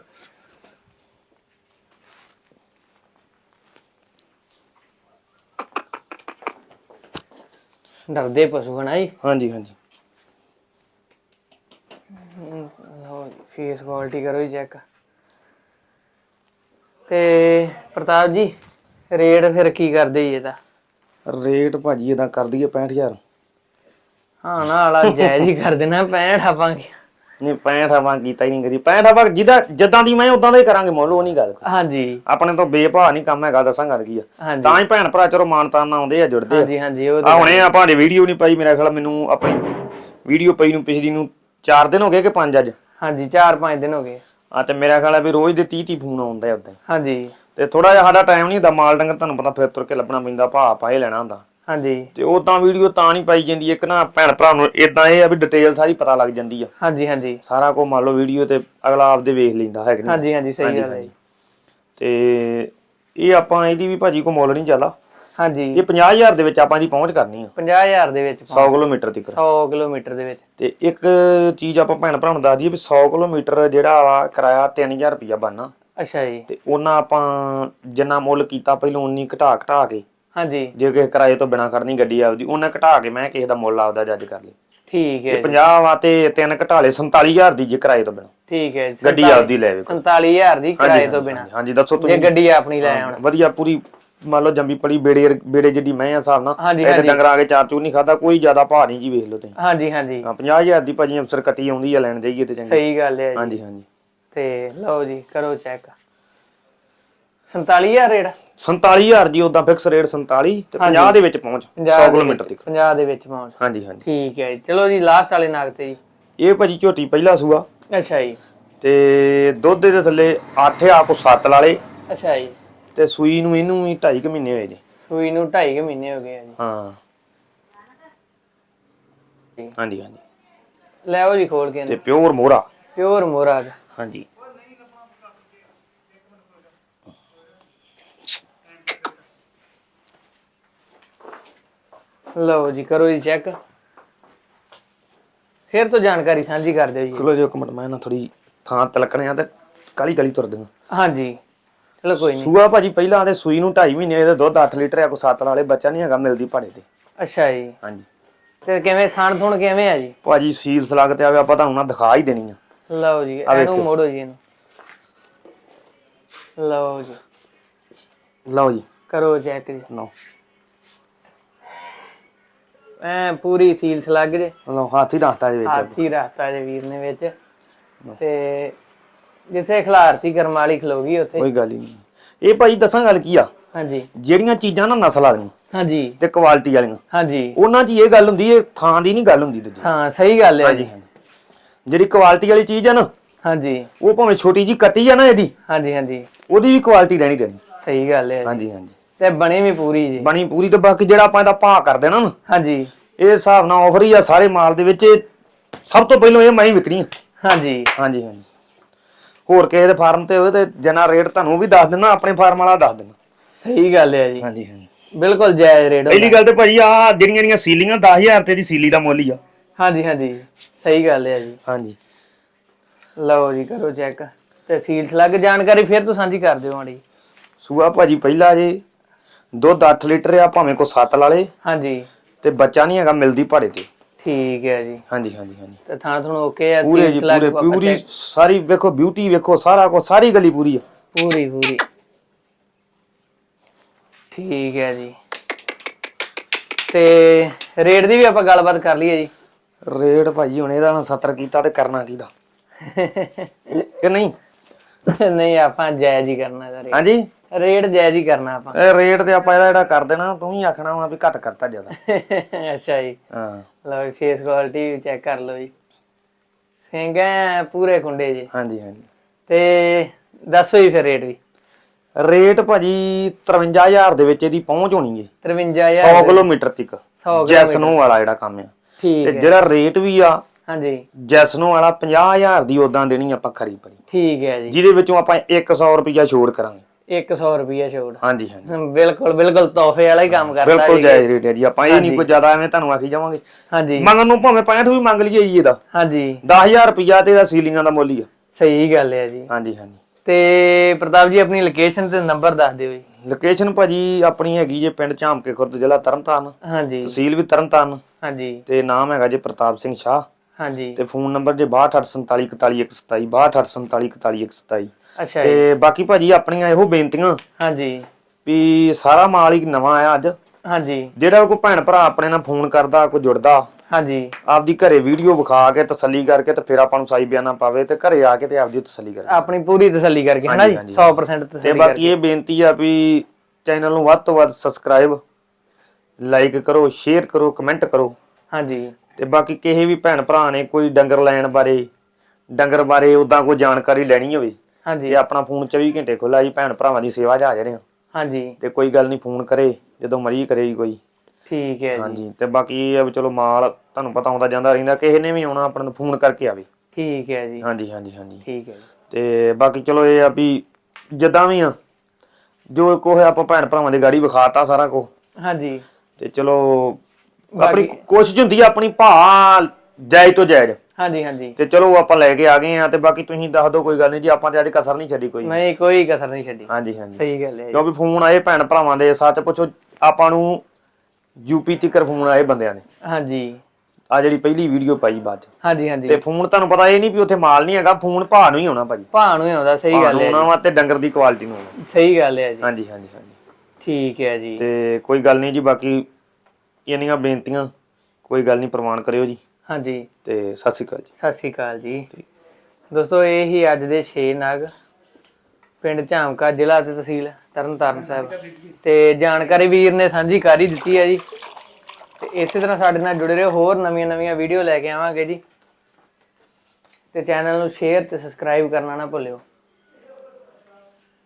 ਡਰਦੇ ਪਸ਼ੂ ਹਨਾ ਜੀ? ਹਾਂਜੀ ਹਾਂਜੀ। ਲਓ ਜੀ ਫੇਸ ਕੁਆਲਿਟੀ ਕਰੋ ਜੀ ਚੈੱਕ ਤੇ ਪ੍ਰਤਾਪ ਜੀ ਰੇਟ ਫਿਰ ਕੀ ਕਰਦੇ ਜੀ ਇਹਦਾ ਰੇਟ ਭਾਜੀ ਇਹਦਾ ਕਰ ਦਈਏ 65000 ਹਾਂ ਨਾ ਵਾਲਾ ਜਾਇਜ਼ ਹੀ ਕਰ ਦੇਣਾ 65 ਆਪਾਂ ਕੀ। ਨਹੀਂ 65 ਆਪਾਂ ਕੀਤਾ ਹੀ ਨਹੀਂ ਕਦੀ। 65 ਆਪਾਂ ਜਿਹਦਾ ਜਿੱਦਾਂ ਦੀ ਮੈਂ ਉਦਾਂ ਦਾ ਹੀ ਕਰਾਂਗੇ ਮੁੱਲ ਨਹੀਂ ਗੱਲ ਹਾਂਜੀ। ਆਪਣੇ ਤੋਂ ਬੇਭਾ ਨਹੀਂ ਕੰਮ ਹੈਗਾ ਦੱਸਾਂ ਗੱਲ ਕੀ ਆ। ਹਾਂਜੀ। ਤਾਂ ਹੀ ਭੈਣ ਭਰਾ ਚਲੋ ਮਾਨਤਾਨ ਨਾਲ ਆਉਂਦੇ ਆ ਜੁੜਦੇ ਆ। ਹਾਂਜੀ ਹਾਂਜੀ ਉਹ ਆ ਤਾਂ- ਹੁਣੇ ਆਪਾਂ ਨੇ ਵੀਡੀਓ ਨਹੀਂ ਪਾਈ ਮੇਰਾ ਖਿਆਲ ਮੈਨੂੰ ਆਪਣੀ ਵੀਡੀਓ ਪਈ ਨੂੰ ਪਿਛਲੀ ਨੂੰ 4 ਦਿਨ ਹੋ ਗਏ ਕਿ 5 ਅੱਜ? ਹਾਂਜੀ 4-5 ਦਿਨ ਹੋ ਗਏ। ਆ ਤੇ ਮੇਰਾ ਖਿਆਲ ਹੈ ਵੀ ਰੋਜ਼ ਦੇ 30 30 ਫੋਨ ਆਉਂਦੇ ਆ ਉਦਾਂ ਹਾਂਜੀ। ਤੇ ਥੋੜਾ ਜਿਹਾ ਸਾਡਾ ਟਾਈਮ ਨਹੀਂ ਹੁੰਦਾ ਮਾਲ ਡੰਗਰ ਤੁਹਾਨੂੰ ਪਤਾ ਫਿਰ ਤੁਰ ਕੇ ਲੱਭਣਾ ਪੈਂਦਾ ਭਾ ਪਾਏ ਲੈਣਾ ਹੁੰਦਾ। ਹਾਂਜੀ। ਤੇ ਉਦਾਂ ਵੀਡੀਓ ਤਾਂ ਨਹੀਂ ਪਾਈ ਜਾਂਦੀ ਇੱਕ ਨਾ ਭੈਣ ਭਰਾ ਨੂੰ ਇਦਾਂ ਇਹ ਆ ਵੀ ਡਿਟੇਲ ਸਾਰੀ ਪਤਾ ਲੱਗ ਜਾਂਦੀ ਆ। ਹਾਂਜੀ ਹਾਂਜੀ। ਸਾਰਾ ਕੁਝ ਮੰਨ ਲਓ ਵੀਡੀਓ ਤੇ ਅਗਲਾ ਆਪਦੇ ਵੇਖ ਲੈਂਦਾ ਹੈ ਕਿ ਨਹੀਂ। ਹਾਂਜੀ ਹਾਂਜੀ ਸਹੀ ਗੱਲ ਹੈ ਜੀ ਤੇ ਇਹ ਆਪਾਂ ਇਹਦੀ ਵੀ ਭਾਜੀ ਕੋ ਮੁੱਲ ਨਹੀਂ ਚੱਲਦਾ ਹਾਂਜੀ। ਇਹ 50000 ਦੇ ਵਿੱਚ ਆਪਾਂ ਦੀ ਪਹੁੰਚ ਕਰਨੀ ਆ। 50000 ਦੇ ਵਿੱਚ 100 ਕਿਲੋਮੀਟਰ ਤੱਕ 100 ਕਿਲੋਮੀਟਰ ਦੇ ਵਿੱਚ। ਤੇ ਇੱਕ ਚੀਜ਼ ਆਪਾਂ ਭੈਣ ਭਰਾ ਨੂੰ ਦੱਸ ਦਈਏ ਵੀ 100 ਕਿਲੋਮੀਟਰ ਜਿਹੜਾ ਵਾ ਕਿਰਾਇਆ 3000 ਰੁਪਇਆ ਬਣਨਾ। ਅੱਛਾ ਜੀ। ਤੇ ਉਹਨਾਂ ਆਪਾਂ ਜਿੰਨਾ ਮੁੱਲ ਕੀਤਾ ਪਹਿਲਾਂ ਉਨੀ ਘਟਾ ਘਟਾ ਕੇ ਹਾਂਜੀ। ਜੇ ਕਿਸੇ ਕਿਰਾਏ ਤੋਂ ਬਿਨਾ ਕਰਨੀ ਗੱਡੀ ਆਪਦੀ ਉਹਨਾਂ ਘਟਾ ਕੇ ਮੈਂ ਕਿਸੇ ਦਾ ਮੁੱਲ ਆਪਦਾ ਜੱਜ ਕਰ ਲਈ ਠੀਕ ਹੈ ਤੇ ਜੀ। 50 ਵਾ ਤੇ ਤਿੰਨ ਘਟਾ ਲਏ 47000 ਦੀ ਜੇ ਕਿਰਾਏ ਤੋਂ ਬਿਨਾ। ਠੀਕ ਹੈ ਜੀ ਗੱਡੀ ਆਪਦੀ ਲੈ ਵੇ 47000 ਦੀ ਕਿਰਾਏ ਤੋਂ ਬਿਨਾ। ਹਾਂਜੀ ਦੱਸੋ ਜੇ ਤੁਸੀਂ ਗੱਡੀ ਆਪਣੀ ਲੈ ਆਉਣ। ਵਧੀਆ ਪੂਰੀ ਮੰਨ ਲਓ ਜੰਬੀ ਪੜੀ ਬੇੜੇ ਬੇੜੇ ਜਿੱਡੀ ਮੈਂ ਆ ਹਿਸਾਬ ਨਾਲ ਹਾਂਜੀ, ਇਹ ਤੇ ਹਾਂਜੀ। ਡੰਗਰਾਂ ਆ ਕੇ ਚਾਰ ਚੂਰ ਨਹੀਂ ਖਾਦਾ ਕੋਈ ਜ਼ਿਆਦਾ ਭਾਅ ਨਹੀਂ ਜੀ ਵੇਖ ਲਓ ਤੁਸੀਂ। ਹਾਂਜੀ ਹਾਂਜੀ। ਹਾਂ 50000 ਦੀ ਭਾਜੀ ਅਫਸਰ ਕੱਟੀ ਆਉਂਦੀ ਆ ਲੈਣ ਜਾਈਏ ਤੇ ਚੰਗੀ। ਸਹੀ ਗੱਲ ਹੈ ਜੀ। ਹਾਂਜੀ ਹਾਂਜੀ। ਤੇ ਲਓ ਜੀ ਕਰੋ ਚੈੱਕ। 47000 ਰੇਟ। 47000 ਜੀ ਉਦਾਂ ਫਿਕਸ ਰੇਟ 47 ਤੇ 50 ਦੇ ਵਿੱਚ ਪਹੁੰਚ 100 50 ਦੇ ਕਿਲੋਮੀਟਰ ਤੱਕ। 50 ਦੇ ਵਿੱਚ ਪਹੁੰਚ। ਹਾਂਜੀ ਹਾਂਜੀ। ਠੀਕ ਹੈ ਜੀ। ਚਲੋ ਜੀ ਲਾਸਟ ਵਾਲੇ ਨਾਗ ਤੇ ਜੀ। ਇਹ ਭਾਜੀ ਝੋਟੀ ਪਹਿਲਾ ਸੂਆ। ਅੱਛਾ ਜੀ। ਤੇ ਦੁੱਧ ਦੇ ਥੱਲੇ 8 ਆ ਕੋ 7 ਲਾਲੇ। ਅੱਛਾ ਜੀ। ਤੇ ਸੂਈ ਨੂੰ ਇਹਨੂੰ ਵੀ 2.5 ਮਹੀਨੇ ਹੋਏ ਜੀ ਸੂਈ ਨੂੰ 2.5 ਮਹੀਨੇ ਹੋ ਗਏ ਆ ਜੀ। ਹਾਂ। ਹਾਂਜੀ ਹਾਂਜੀ। ਲੈ ਆਓ ਜੀ ਖੋਲ ਕੇ ਤੇ ਪਿਓਰ ਮੋਹਰਾ। ਪਿਓਰ ਮੋਰਾ ਹਾਂਜੀ। ਲਓ ਜੀ ਕਰੋ ਜੀ ਚੈੱਕ ਫਿਰ ਤੋਂ ਜਾਣਕਾਰੀ ਸਾਂਝੀ ਕਰ ਦਿਓ ਜੀ। ਚਲੋ ਜੀ ਇੱਕ ਮਿੰਟ ਮੈਂ ਨਾ ਥੋੜੀ ਥਾਂ ਤਲਕਣੇ ਆ ਤੇ ਕਾਲੀ ਕਾਲੀ ਤੁਰ ਦਿਆਂ ਹਾਂਜੀ। ਚਲੋ ਕੋਈ ਨਹੀਂ ਸੂਆ ਭਾਜੀ ਪਹਿਲਾਂ ਤੇ ਸੂਈ ਨੂੰ 2.5 ਮਹੀਨੇ ਇਹਦਾ ਦੁੱਧ 8 ਲੀਟਰ ਆ ਕੋ 7 ਵਾਲੇ ਬੱਚਾ ਨਹੀਂ ਹੈਗਾ ਮਿਲਦੀ ਭਾੜੇ ਤੇ। ਅੱਛਾ ਜੀ। ਹਾਂਜੀ। ਤੇ ਕਿਵੇਂ ਥਾਣ ਥੁਣ ਕਿਵੇਂ ਆ ਜੀ? ਭਾਜੀ ਸੀਲ ਸਲਾਗ ਤੇ ਆਵੇ ਆਪਾਂ ਤੁਹਾਨੂੰ ਨਾ ਦਿਖਾ ਹੀ ਦੇਣੀ ਆ। ਲਓ ਜੀ ਆ ਇਹਨੂੰ ਵੇਖਿਓ। ਮੋੜੋ ਜੀ ਇਹਨੂੰ। ਲਓ ਜੀ। ਲਓ ਜੀ। ਕਰੋ ਚੈੱਕ ਜੀ। ਲਓ। ਐ ਪੂਰੀ ਸੀਲ ਸਲੱਗ ਜੇ। ਲਓ ਹੱਥ ਰੱਖਤਾ ਜੀ ਵਿੱਚ ਹਾਥੀ ਰੱਖਤਾ ਜੇ ਵੀਰ ਨੇ ਵਿੱਚ। ਤੇ ਜਿੱਥੇ ਖਿਲਾਰਤੀ ਕਰਮ ਵਾਲੀ ਖਲੋਗੀ ਉੱਥੇ। ਕੋਈ ਗੱਲ ਨਹੀਂ। ਇਹ ਭਾਜੀ ਦੱਸਾਂ ਗੱਲ ਕੀ ਆ? ਹਾਂਜੀ। ਜਿਹੜੀਆਂ ਚੀਜ਼ਾਂ ਨਾ ਨਸਲ ਵਾਲੀਆਂ ਹਾਂਜੀ। ਤੇ ਕੁਆਲਿਟੀ ਵਾਲੀਆਂ। ਹਾਂਜੀ। ਉਹਨਾਂ 'ਚ ਇਹ ਗੱਲ ਹੁੰਦੀ ਹੈ ਥਾਂ ਦੀ ਨਹੀਂ ਗੱਲ ਹੁੰਦੀ ਦੂਜੀ। ਹਾਂ ਸਹੀ ਗੱਲ ਹੈ ਜੀ। ਹਾਂਜੀ। ਜਿਹੜੀ ਕੁਆਲਿਟੀ ਵਾਲੀ ਚੀਜ਼ ਆ ਨਾ ਹਾਂਜੀ। ਉਹ ਭਾਵੇਂ ਛੋਟੀ ਜੀ ਕੱਟੀ ਆ ਨਾ ਇਹਦੀ ਹਾਂਜੀ ਹਾਂਜੀ। ਉਹਦੀ ਵੀ ਕੁਆਲਿਟੀ ਰਹਿਣੀ ਰਹਿਣੀ ਸਹੀ ਗੱਲ ਹੈ। ਹਾਂਜੀ ਹਾਂਜੀ। ਤੇ ਬਣੀ ਵੀ ਪੂਰੀ ਜੀ। ਬਣੀ ਪੂਰੀ ਤੇ ਬਾਕੀ ਜਿਹੜਾ ਆਪਾਂ ਇਹਦਾ ਭਾਅ ਕਰ ਦੇਣਾ ਨਾ ਹਾਂਜੀ। ਇਹ ਹਿਸਾਬ ਨਾਲ ਆਫਰ ਹੀ ਆ ਸਾਰੇ ਮਾਲ ਦੇ ਵਿੱਚ ਇਹ ਸਭ ਤੋਂ ਪਹਿਲਾਂ ਇਹ ਮੈਂ ਹੀ ਵਿਕਣੀ ਆ। ਹਾਂਜੀ। ਹਾਂਜੀ ਹਾਂਜੀ। ਹੋਰ ਕਿਸੇ ਦੇ ਫਾਰਮ ਤੇ ਹੋਵੇ ਤੇ ਜਨਾ ਰੇਟ ਤੁਹਾਨੂੰ ਵੀ ਦੱਸ ਦੇਣਾ ਆਪਣੇ ਫਾਰਮ ਵਾਲਾ ਦੱਸ ਦੇਣਾ ਸਹੀ ਗੱਲ ਹੈ ਜੀ। ਹਾਂਜੀ ਹਾਂਜੀ। ਬਿਲਕੁਲ ਜਾਇਜ਼ ਰੇਟ ਪਹਿਲੀ ਗੱਲ ਤੇ ਭਾਜੀ ਆ ਜਿਹੜੀਆਂ ਜਿਹੜੀਆਂ ਸੀਲੀਆਂ 10000 ਤੇ ਦੀ ਸੀਲੀ ਦਾ ਮੁੱਲ ਹੀ ਆ। ਹਾਂਜੀ ਹਾਂਜੀ। ਸਹੀ ਗੱਲ ਹੈ ਜੀ। ਹਾਂਜੀ। ਲਓ ਜੀ ਕਰੋ ਚੈੱਕ ਤੇ ਸੀਲ ਸਲੱਗ ਜਾਣਕਾਰੀ ਫਿਰ ਤੋਂ ਸਾਂਝੀ ਕਰ ਦਿਓ ਮਾੜੀ। ਸੂਆ ਭਾਜੀ ਪਹਿਲਾ ਜੇ ਦੁੱਧ 8 ਲੀਟਰ ਆ ਭਾਵੇਂ ਕੋ 7 ਲਾਲੇ ਹਾਂਜੀ। ਤੇ ਬੱਚਾ ਨਹੀਂ ਹੈਗਾ ਮਿਲਦੀ ਭਾੜੇ ਤੇ। ਠੀਕ ਹੈ ਜੀ। ਹਾਂਜੀ ਹਾਂਜੀ ਹਾਂਜੀ। ਤੇ ਥਾਂ ਤੁਹਾਨੂੰ ਓਕੇ ਆ ਪੂਰੇ ਜੀ ਪੂਰੇ ਪੂਰੀ ਸਾਰੀ ਵੇਖੋ ਬਿਊਟੀ ਵੇਖੋ ਸਾਰਾ ਕੋ ਸਾਰੀ ਗਲੀ ਪੂਰੀ ਆ। ਪੂਰੀ ਪੂਰੀ। ਠੀਕ ਹੈ ਜੀ। ਤੇ ਰੇਟ ਦੀ ਵੀ ਆਪਾਂ ਗੱਲਬਾਤ ਕਰ ਲਈਏ ਜੀ। ਰੇਟ ਭਾਜੀ ਹੁਣ ਇਹਦਾ ਨਾ 70 ਕੀਤਾ ਤੇ ਕਰਨਾ ਕਿਹਦਾ? ਕਿ ਨਹੀਂ? ਨਹੀਂ ਆਪਾਂ ਜਾਇਜ਼ ਹੀ ਕਰਨਾ ਦਾ ਰੇਟ। ਹਾਂਜੀ? ਰੇਟ ਜਾਇਜ਼ ਹੀ ਕਰਨਾ ਆਪਾਂ। ਇਹ ਰੇਟ ਤੇ ਆਪਾਂ ਇਹਦਾ ਜਿਹੜਾ ਕਰ ਦੇਣਾ ਤੂੰ ਹੀ ਆਖਣਾ ਵਾ ਵੀ ਘੱਟ ਕਰਤਾ ਜ਼ਿਆਦਾ। ਅੱਛਾ ਜੀ। ਹਾਂ। ਲਓ ਫੇਸ ਕੁਆਲਿਟੀ ਵੀ ਚੈੱਕ ਕਰ ਲਓ ਜੀ। ਸਿੰਘ ਐਂ ਪੂਰੇ ਕੁੰਡੇ ਜੀ। ਹਾਂਜੀ ਹਾਂਜੀ। ਤੇ ਦੱਸੋ ਜੀ ਫਿਰ ਰੇਟ ਵੀ। ਰੇਟ ਭਾਜੀ 53000 ਦੇ ਵਿੱਚ ਇਹਦੀ ਪਹੁੰਚ ਹੋਣੀ ਹੈ 53000 100 ਕਿਲੋਮੀਟਰ ਤੱਕ। 100 ਜੈਸਨੋ ਵਾਲਾ ਜਿਹੜਾ ਕੰਮ ਆ। ਠੀਕ ਤੇ ਜਿਹੜਾ ਰੇਟ ਵੀ ਆ ਹਾਂਜੀ। ਜੈਸਨੋ ਵਾਲਾ 50000 ਦੀ ਉਦਾਂ ਦੇਣੀ ਆਪਾਂ ਖਰੀ ਪਰੀ ਠੀਕ ਹੈ ਜੀ। ਜਿਹਦੇ ਵਿੱਚੋਂ ਆਪਾਂ 100 ਰੁਪਿਆ ਛੋੜ ਕਰਾਂਗੇ। 100 ਰੁਪਿਆ ਛੋੜ ਹਾਂਜੀ ਹਾਂਜੀ। ਹਮ, ਬਿਲਕੁਲ ਬਿਲਕੁਲ ਤੋਹਫੇ ਵਾਲਾ ਹੀ ਕੰਮ ਕਰਦਾ ਬਿਲਕੁਲ ਜੀ ਜਾਇਜ਼ ਰੇਟ ਹੈ ਜੀ ਆਪਾਂ ਇਹ ਨਹੀਂ ਹਾਂਜੀ। ਕੋਈ ਜ਼ਿਆਦਾ ਐਵੇਂ ਤੁਹਾਨੂੰ ਆਖੀ ਜਾਵਾਂਗੇ। ਹਾਂਜੀ। ਮੰਗਣ ਨੂੰ ਭਾਵੇਂ 65 ਵੀ ਮੰਗ ਲਈਏ ਜੀ ਇਹਦਾ। ਹਾਂਜੀ। 10000 ਰੁਪਿਆ ਤੇ ਇਹਦਾ ਸੀਲਿੰਗਾਂ ਦਾ ਮੁੱਲ ਹੀ ਆ। ਸਹੀ ਗੱਲ ਹੈ ਜੀ। ਹਾਂਜੀ ਹਾਂਜੀ। ਤੇ ਪ੍ਰਤਾਪ ਜੀ ਆਪਣੀ ਲੋਕੇਸ਼ਨ ਤੇ ਨੰਬਰ ਦੱਸ ਦਿਓ ਜੀ। ਲੋਕੇਸ਼ਨ ਭਾਜੀ ਆਪਣੀ ਹੈਗੀ ਜੇ ਪਿੰਡ ਝਾਮਕੇ ਖੁਰਦ ਜ਼ਿਲ੍ਹਾ ਤਰਨਤਾਰਨ। ਹਾਂਜੀ। ਤਹਿਸੀਲ ਵੀ ਤਰਨਤਾਰਨ। ਹਾਂਜੀ। ਤੇ ਨਾਮ ਹੈਗਾ ਜੇ ਪ੍ਰਤਾਪ ਸਿੰਘ ਸ਼ਾਹ। ਹਾਂਜੀ। ਤੇ ਫੋਨ ਨੰਬਰ ਜੇ 6247414127 6247414127 ਅੱਛਾ ਜੀ। ਤੇ ਬਾਕੀ ਭਾਜੀ ਆਪਣੀਆਂ ਇਹੋ ਬੇਨਤੀਆਂ ਹਾਂਜੀ। ਵੀ ਸਾਰਾ ਮਾਲ ਹੀ ਨਵਾਂ ਆਇਆ ਅੱਜ। ਹਾਂਜੀ। ਜਿਹੜਾ ਕੋਈ ਭੈਣ ਭਰਾ ਆਪਣੇ ਨਾਲ ਫੋਨ ਕਰਦਾ ਕੋਈ ਜੁੜਦਾ ਹਾਂਜੀ। ਆਪਦੀ ਘਰੇ ਵੀਡੀਓ ਵਿਖਾ ਕੇ ਤਸੱਲੀ ਕਰਕੇ ਤੇ ਫਿਰ ਆਪਾਂ ਨੂੰ ਸਾਈ ਬਿਆਨਾ ਪਾਵੇ ਤੇ ਘਰੇ ਆ ਕੇ ਤੇ ਆਪਦੀ ਤਸੱਲੀ ਕਰੇ। ਆਪਣੀ ਪੂਰੀ ਤਸੱਲੀ ਕਰਕੇ ਹਨਾ ਜੀ? ਹਾਂਜੀ, 100% ਤੇ ਤਸੱਲੀ ਬਾਕੀ ਇਹ ਬੇਨਤੀ ਆ ਵੀ ਚੈਨਲ ਨੂੰ ਵੱਧ ਤੋਂ ਵੱਧ ਸਬਸਕ੍ਰਾਈਬ ਲਾਈਕ ਕਰੋ ਸ਼ੇਅਰ ਕਰੋ ਕਮੈਂਟ ਕਰੋ। ਹਾਂਜੀ। ਤੇ ਬਾਕੀ ਕਿਸੇ ਵੀ ਭੈਣ ਭਰਾ ਨੇ ਕੋਈ ਡੰਗਰ ਲੈਣ ਬਾਰੇ ਡੰਗਰ ਬਾਰੇ ਉਦਾਂ ਕੋਈ ਜਾਣਕਾਰੀ ਲੈਣੀ ਹੋਵੇ ਹਾਂਜੀ। ਤੇ ਆਪਣਾ ਫੋਨ 24 ਘੰਟੇ ਖੁੱਲਾ ਜੀ ਭੈਣ ਭਰਾਵਾਂ ਦੀ ਸੇਵਾ 'ਚ ਹਾਜ਼ਰ ਹਾਂ ਹਾਂਜੀ। ਤੇ ਕੋਈ ਗੱਲ ਨਹੀਂ ਫੋਨ ਕਰੇ ਜਦੋਂ ਮਰਜ਼ੀ ਕਰੇ ਜੀ ਕੋਈ। ਠੀਕ ਹੈ ਜੀ। ਹਾਂਜੀ ਤੇ ਬਾਕੀ ਇਹ ਆ ਵੀ ਚਲੋ ਮਾਲ ਤੁਹਾਨੂੰ ਪਤਾ ਆਉਂਦਾ ਜਾਂਦਾ ਰਹਿੰਦਾ ਕਿਸੇ ਨੇ ਵੀ ਆਉਣਾ ਆਪਣੇ ਨੂੰ ਫੋਨ ਕਰਕੇ ਆਵੇ। ਠੀਕ ਹੈ ਜੀ। ਹਾਂਜੀ ਹਾਂਜੀ ਹਾਂਜੀ। ਠੀਕ ਹੈ ਜੀ। ਤੇ ਬਾਕੀ ਚਲੋ ਇਹ ਆ ਵੀ ਜਿੱਦਾਂ ਵੀ ਆ ਜੋ ਕੋ ਹੈ ਆਪਾਂ ਭੈਣ ਭਰਾਵਾਂ ਦੀ ਗਾੜੀ ਵਿਖਾਤਾ ਸਾਰਾ ਕੁਝ ਹਾਂਜੀ। ਤੇ ਚਲੋ ਆਪਣੀ ਕੋਸ਼ਿਸ਼ ਹੁੰਦੀ ਆ ਆਪਣੀ ਭਾ ਜਾਇਜ਼ ਤੋਂ ਜਾਇਜ਼। ਹਾਂਜੀ ਹਾਂਜੀ। ਤੇ ਚਲੋ ਆਪਾਂ ਲੈ ਕੇ ਆ ਗਏ ਆ ਤੇ ਬਾਕੀ ਤੁਸੀਂ ਦੱਸ ਦਿਓ ਕੋਈ ਗੱਲ ਨਹੀਂ ਜੀ ਆਪਾਂ ਤੇ ਅੱਜ ਕਸਰ ਨਹੀਂ ਛੱਡੀ ਕੋਈ। ਨਹੀਂ ਕੋਈ ਕਸਰ ਨਹੀਂ ਛੱਡੀ। ਹਾਂਜੀ ਹਾਂਜੀ। ਸਹੀ ਗੱਲ ਹੈ ਜੀ। ਕਿਉਂਕਿ ਫੋਨ ਆਏ ਭੈਣ ਭਰਾਵਾਂ ਦੇ ਸੱਚ ਪੁੱਛੋ ਆਪਾਂ ਨੂੰ ਯੂਪੀ ਤੀਕਰ ਫੋਨ ਆਏ ਬੰਦਿਆਂ ਨੇ। ਹਾਂਜੀ। ਆ ਜਿਹੜੀ ਪਹਿਲੀ ਵੀਡੀਓ ਪਾਈ ਬਾਅਦ ਚ। ਹਾਂਜੀ ਹਾਂਜੀ। ਤੇ ਫੋਨ ਤੁਹਾਨੂੰ ਪਤਾ ਇਹ ਨਹੀਂ ਵੀ ਉੱਥੇ ਮਾਲ ਨਹੀਂ ਹੈਗਾ ਫੋਨ ਭਾ ਨੂੰ ਹੀ ਆਉਣਾ ਭਾਜੀ। ਭਾਅ ਨੂੰ ਹੀ ਆਉਂਦਾ ਸਹੀ ਗੱਲ ਨੂੰ ਹੈ ਆਉਣਾ ਵਾ ਤੇ ਡੰਗਰ ਦੀ ਕੁਆਲਿਟੀ ਨੂੰ ਆਉਣਾ। ਸਹੀ ਗੱਲ ਹੈ ਜੀ। ਹਾਂਜੀ ਹਾਂਜੀ ਹਾਂਜੀ। ਠੀਕ ਹੈ ਜੀ। ਤੇ ਕੋਈ ਗੱਲ ਨਹੀਂ ਜੀ ਬਾਕੀ ਇੰਨੀਆਂ ਬੇਨਤੀਆਂ ਕੋਈ ਗੱਲ ਨਹੀਂ ਪ੍ਰਵਾਨ ਕਰਿਓ ਜੀ। ਹਾਂਜੀ। ਤੇ ਸਤਿ ਸ਼੍ਰੀ ਅਕਾਲ ਜੀ। ਸਤਿ ਸ਼੍ਰੀ ਅਕਾਲ ਜੀ। ਦੋਸਤੋ ਇਹ ਹੀ ਅੱਜ ਦੇ 6 ਨਗ ਪਿੰਡ ਝਾਮਕਾ ਜ਼ਿਲ੍ਹਾ ਤੇ ਤਹਿਸੀਲ ਤਰਨਤਾਰਨ ਸਾਹਿਬ। ਤੇ ਜਾਣਕਾਰੀ ਵੀਰ ਨੇ ਸਾਂਝੀ ਕਰ ਹੀ ਦਿੱਤੀ ਹੈ ਜੀ। ਤੇ ਇਸੇ ਤਰ੍ਹਾਂ ਸਾਡੇ ਨਾਲ ਜੁੜੇ ਰਹੋ ਹੋਰ ਨਵੀਆਂ ਨਵੀਆਂ ਵੀਡੀਓ ਲੈ ਕੇ ਆਵਾਂਗੇ ਜੀ। ਤੇ ਚੈਨਲ ਨੂੰ ਸ਼ੇਅਰ ਤੇ ਸਬਸਕ੍ਰਾਈਬ ਕਰਨਾ ਨਾ ਭੁੱਲਿਓ।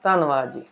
ਧੰਨਵਾਦ ਜੀ।